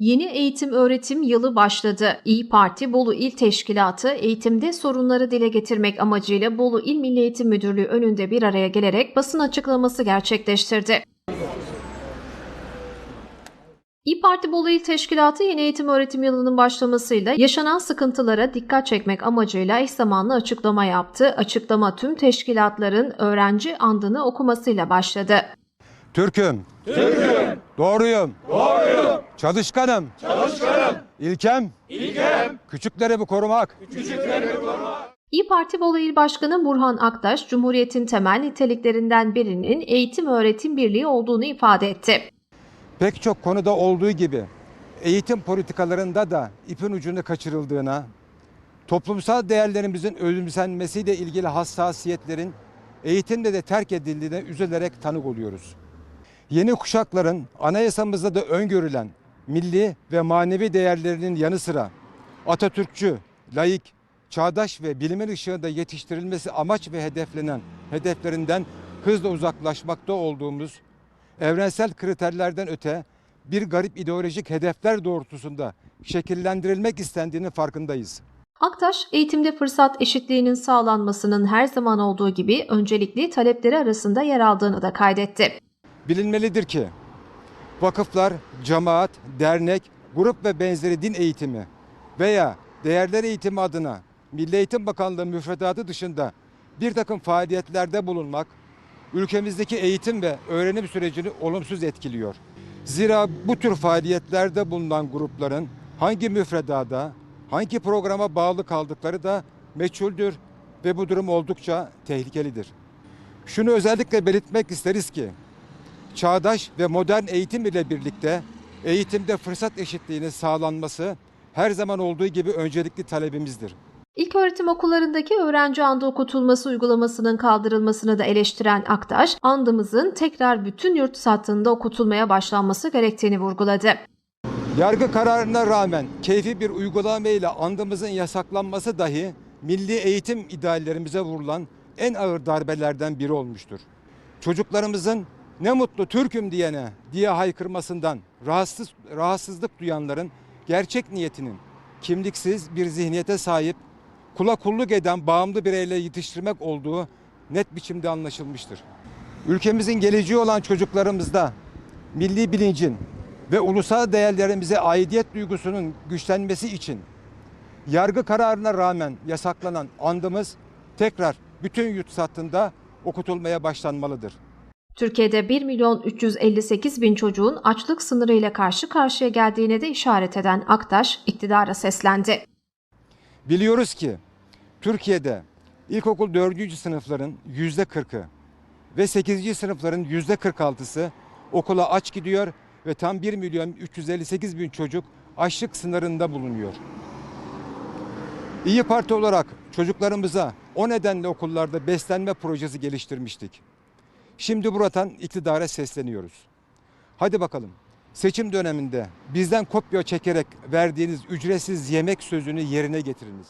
Yeni eğitim öğretim yılı başladı. İyi Parti Bolu İl Teşkilatı eğitimde sorunları dile getirmek amacıyla Bolu İl Milli Eğitim Müdürlüğü önünde bir araya gelerek basın açıklaması gerçekleştirdi. İyi Parti Bolu İl Teşkilatı yeni eğitim öğretim yılının başlamasıyla yaşanan sıkıntılara dikkat çekmek amacıyla eş zamanlı açıklama yaptı. Açıklama tüm teşkilatların öğrenci andını okumasıyla başladı. Türk'üm. Türk'üm. Doğruyum. Doğruyum. Çalışkanım. Çalışkanım. İlkem. İlkem. Küçükleri bu korumak. İyi Parti Bolu İl Başkanı Burhan Aktaş, Cumhuriyet'in temel niteliklerinden birinin eğitim öğretim birliği olduğunu ifade etti. Pek çok konuda olduğu gibi eğitim politikalarında da ipin ucunu kaçırıldığına, toplumsal değerlerimizin ölümsenmesiyle ilgili hassasiyetlerin eğitimde de terk edildiğine üzülerek tanık oluyoruz. Yeni kuşakların anayasamızda da öngörülen milli ve manevi değerlerinin yanı sıra Atatürkçü, laik, çağdaş ve bilimin ışığında yetiştirilmesi amaç ve hedeflenen hedeflerinden hızla uzaklaşmakta olduğumuz evrensel kriterlerden öte bir garip ideolojik hedefler doğrultusunda şekillendirilmek istendiğinin farkındayız. Aktaş, eğitimde fırsat eşitliğinin sağlanmasının her zaman olduğu gibi öncelikli talepleri arasında yer aldığını da kaydetti. Bilinmelidir ki vakıflar, cemaat, dernek, grup ve benzeri din eğitimi veya değerler eğitimi adına Milli Eğitim Bakanlığı müfredatı dışında bir takım faaliyetlerde bulunmak ülkemizdeki eğitim ve öğrenim sürecini olumsuz etkiliyor. Zira bu tür faaliyetlerde bulunan grupların hangi müfredada, hangi programa bağlı kaldıkları da meçhuldür ve bu durum oldukça tehlikelidir. Şunu özellikle belirtmek isteriz ki çağdaş ve modern eğitim ile birlikte eğitimde fırsat eşitliğinin sağlanması her zaman olduğu gibi öncelikli talebimizdir. İlköğretim okullarındaki öğrenci andı okutulması uygulamasının kaldırılmasını da eleştiren Aktaş, andımızın tekrar bütün yurt sattığında okutulmaya başlanması gerektiğini vurguladı. Yargı kararına rağmen keyfi bir uygulamayla andımızın yasaklanması dahi milli eğitim ideallerimize vurulan en ağır darbelerden biri olmuştur. Çocuklarımızın ne mutlu Türk'üm diyene diye haykırmasından rahatsız, rahatsızlık duyanların gerçek niyetinin kimliksiz bir zihniyete sahip kula kulluk eden bağımlı bireyle yetiştirmek olduğu net biçimde anlaşılmıştır. Ülkemizin geleceği olan çocuklarımızda milli bilincin ve ulusal değerlerimize aidiyet duygusunun güçlenmesi için yargı kararına rağmen yasaklanan andımız tekrar bütün yurt sattığında okutulmaya başlanmalıdır. Türkiye'de 1 milyon 358 bin çocuğun açlık sınırıyla karşı karşıya geldiğine de işaret eden Aktaş iktidara seslendi. Biliyoruz ki Türkiye'de ilkokul 4. sınıfların yüzde 40'ı ve 8. sınıfların yüzde 46'sı okula aç gidiyor ve tam 1 milyon 358 bin çocuk açlık sınırında bulunuyor. İyi Parti olarak çocuklarımıza o nedenle okullarda beslenme projesi geliştirmiştik. Şimdi buradan iktidara sesleniyoruz. Hadi bakalım seçim döneminde bizden kopya çekerek verdiğiniz ücretsiz yemek sözünü yerine getiriniz.